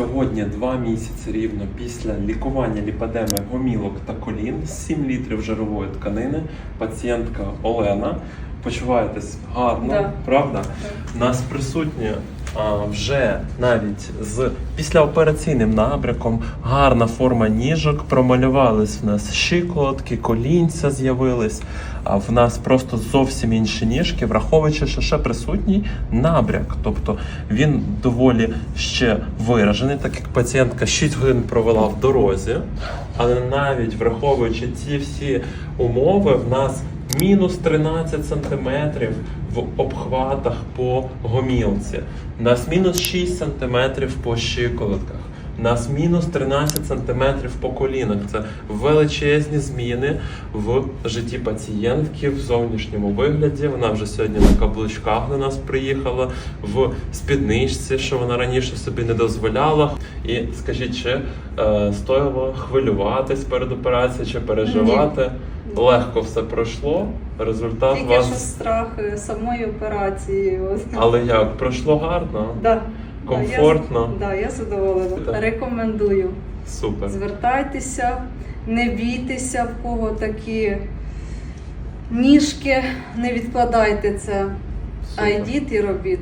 Сьогодні два місяці рівно після лікування ліпедеми гомілок та колін, 7 літрів жирової тканини. Пацієнтка Олена. Почуваєтесь гарно, Да. правда? У нас присутні вже навіть з післяопераційним набряком, гарна форма ніжок, промалювались в нас щиколотки, колінця з'явились. А в нас просто зовсім інші ніжки, враховуючи, що ще присутній набряк. Тобто він доволі ще виражений, так як пацієнтка 6 годин провела в дорозі, але навіть враховуючи ці всі умови, в нас мінус 13 сантиметрів в обхватах по гомілці, у нас мінус 6 сантиметрів по щиколотках. У нас мінус 13 сантиметрів по колінах. Це величезні зміни в житті пацієнтки в зовнішньому вигляді. Вона вже сьогодні на каблучках до нас приїхала в спідничці, що вона раніше собі не дозволяла. І скажіть, чи е, стоїло хвилюватись перед операцією, чи переживати? Ні. Легко все пройшло. Результат Тільки що страх е, самої операції. Але як? Пройшло гарно? Да. Комфортно? Так, я, да, я задоволена. Рекомендую. Супер. Звертайтеся, не бійтеся, в кого такі ніжки, не відкладайте це, а йдіть і робіть.